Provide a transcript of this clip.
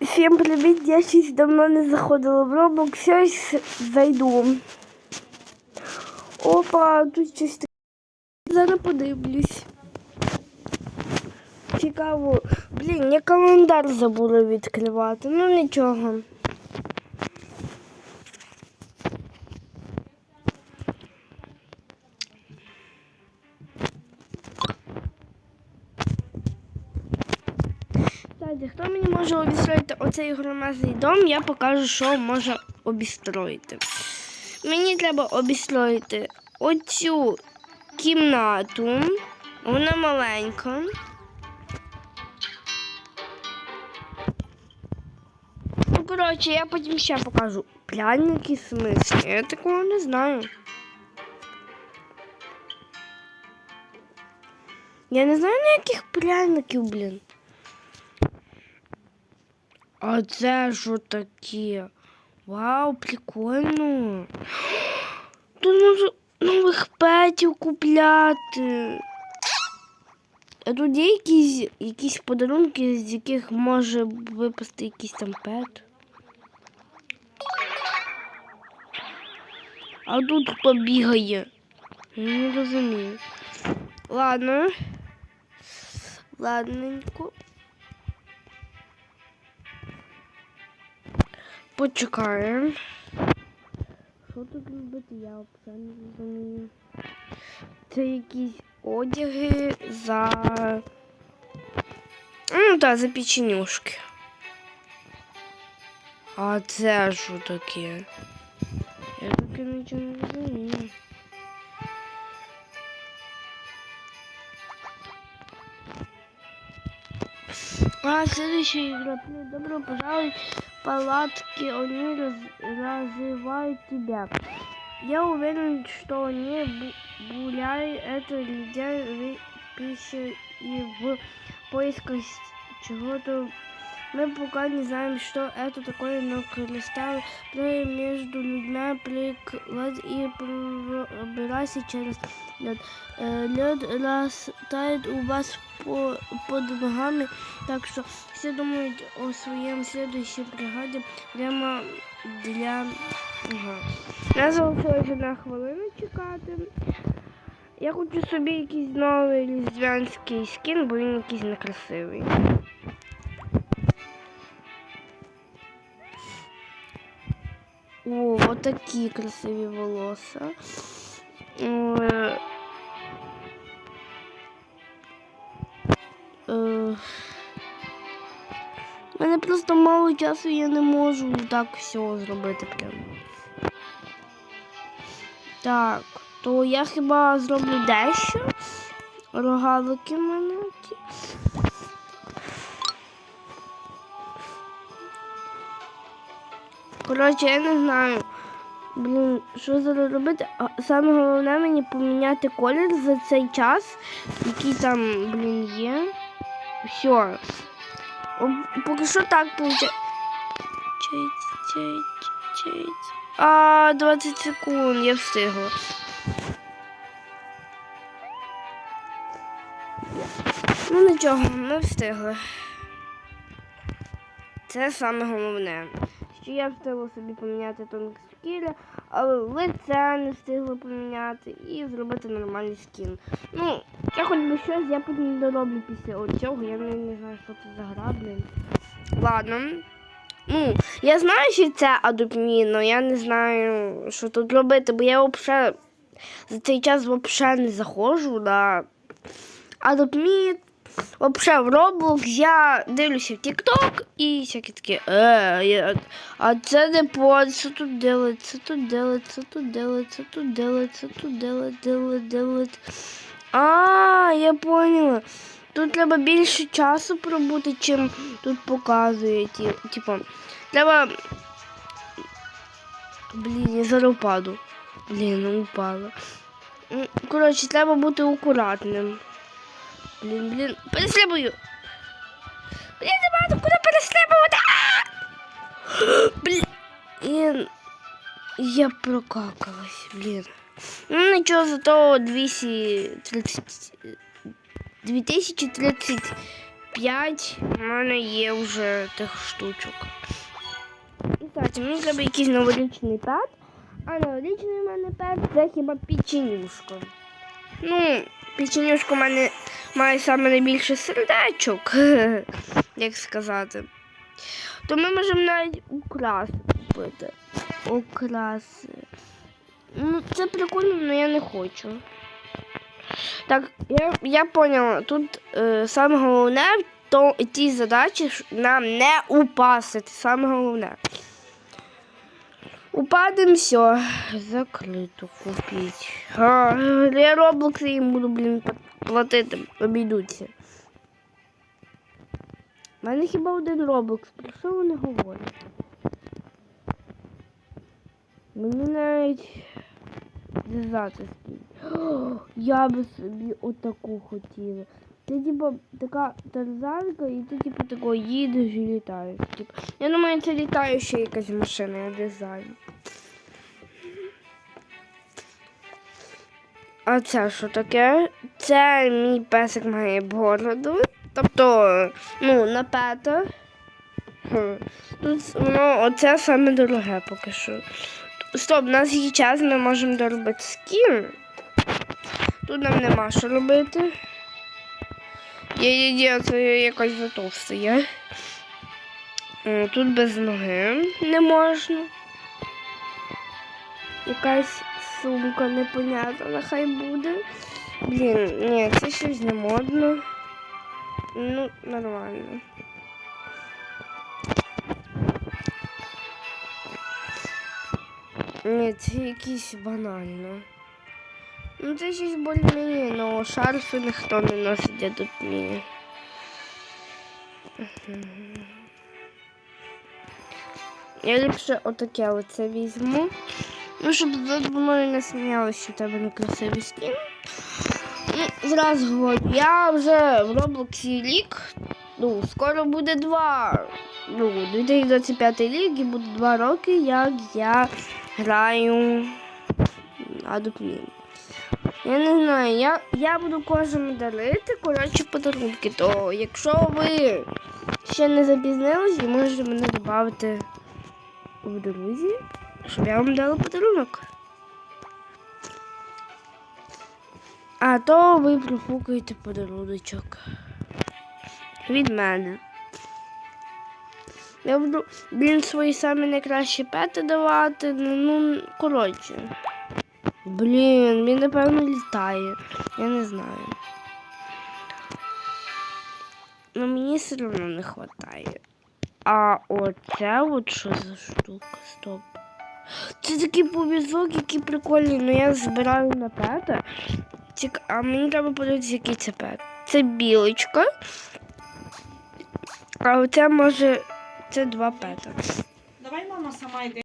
Всім привіт, я щось давно не заходила в робок, щось зайду. Опа, тут щось таке. Зараз подивлюсь. Цікаво. Блін, я календар забула відкривати. Ну нічого. Кстати, хто мені може обістроїти оцей громадний дом, я покажу, що може обістроїти. Мені треба обістроїти оцю кімнату. Вона маленька. Ну, коротше, я потім ще покажу. Пряники смисли. Я такого не знаю. Я не знаю ніяких пряників, блін. А це що таке? Вау, прикольно. Тут можна нових петів купляти. А тут є якісь, якісь подарунки, з яких може випасти якийсь там пет. А тут хто бігає? Не розумію. Ладно. Ладненько. Почекаємо. Що тут робити, я взагалі не розумію. Це якісь одяги за. Ну так, за печенюшки. А це що таке? Я таке нічого не розумію. А, следующая игра. Добро пожаловать палатки. Они раз, развивают тебя. Я уверен, что они гуляют это ви- пищу и в поисках чего-то. Мы пока не знаем, что это такое, но кристалл плей между людьми приклад и пробирайся через лед. Э, Лед растает у вас по, под ногами, так что все думают о своем следующей бригаде прямо для... Ага. Нас залишилося на хвилину чекати. Я хочу собі якийсь новий різдвянський скін, бо він якийсь некрасивий. Такі красиві волоса. Е, е, У мене просто мало часу, я не можу так все зробити прямо. Так, то я хіба зроблю дещо. Рогалики в мене. Коротше, я не знаю. Блін, що зараз робити? А саме головне мені поміняти колір за цей час, який там, блін, є. Все. О, Поки що так виходить. А, 20 секунд, я встигла. Ну нічого, ми встигли. Це саме головне. Що я встигла собі поміняти тонк шкіри, але лице не встигла поміняти і зробити нормальний скін. Ну, я хоч би щось, я потім дороблю після цього, я не, не знаю, що це за гра, блін. Ладно. Ну, я знаю, що це адопмін, але я не знаю, що тут робити, бо я взагалі за цей час взагалі не заходжу на адопмін. Вообще в Roblox я дивлюся в TikTok і всякі такі, е, я, а це не под, що тут делается, тут делается, тут делается, тут делается, тут делается, делается, делается. А, я поняла. Тут треба більше часу пробути, чим тут показує. ті- Типа, треба. Блін, я зараз впаду. Блін, ну упала. Коротше, треба бути акуратним. Блін, блін, переслідую. Блін, нема тут куди переслідувати. А! Блін. І я прокакалась, блін. Ну нічого, зато 230... 2030 5 в мене є вже тих штучок. І так, мені треба якийсь новорічний пет, а новорічний в мене пет це хіба печенюшка. Ну, печенюшка в мене має саме найбільше сердечок, як сказати. То ми можемо навіть украси купити. Украси. Ну, це прикольно, але я не хочу. Так, я, я поняла, тут е, саме головне в тій задачі нам не упасти. Саме головне. Упадем, все, закрито купіть. А, я Роблокси їм буду, блін, платити, обійдуться. У мене хіба один Роблокс, про що вони говорять? Мені навіть. О, Я би собі отаку хотіла. Це типа така тарзанка, і ти типу такого їдеш і літаєш. Типу. Я думаю, це літаюча якась машина, я дизайн. А це що таке? Це мій песик має бороду. Тобто, ну, на пета. Тут воно оце саме дороге поки що. Стоп, у нас є час, ми можемо доробити скін. Тут нам нема що робити. Є, є, це якось затовсте є. Тут без ноги не можна. Якась сумка непонятна, нехай буде. Блін, ні, це щось не модно. Ну, нормально. Ні, це якісь банально. Ну це щось більш-менш, але шарфи ніхто не носить, я тут ні. Я ліпше отаке оце візьму. Ну, щоб тут мною не сміялися, що тебе некрасивий скін. Ну, зразу говорю, я вже в Роблоксі рік. Ну, скоро буде два. Ну, 2025 рік і буде два роки, як я граю на дуплі. Я не знаю, я, я буду кожному дарити, коротше, подарунки. То якщо ви ще не запізнились, ви можете мене додати в друзі, щоб я вам дала подарунок. А то ви профукаєте подаруночок. Від мене. Я буду, блін, свої самі найкращі пети давати. Ну, коротше. Блін, він напевно літає. Я не знаю. Ну мені все одно не вистачає. А оце от що за штука? Стоп. Це такий повізок, який прикольний, ну я збираю на пета. Цік... А мені треба подивитися, який це пет. Це білочка. А оце може. Це два пета. Давай мама сама йде.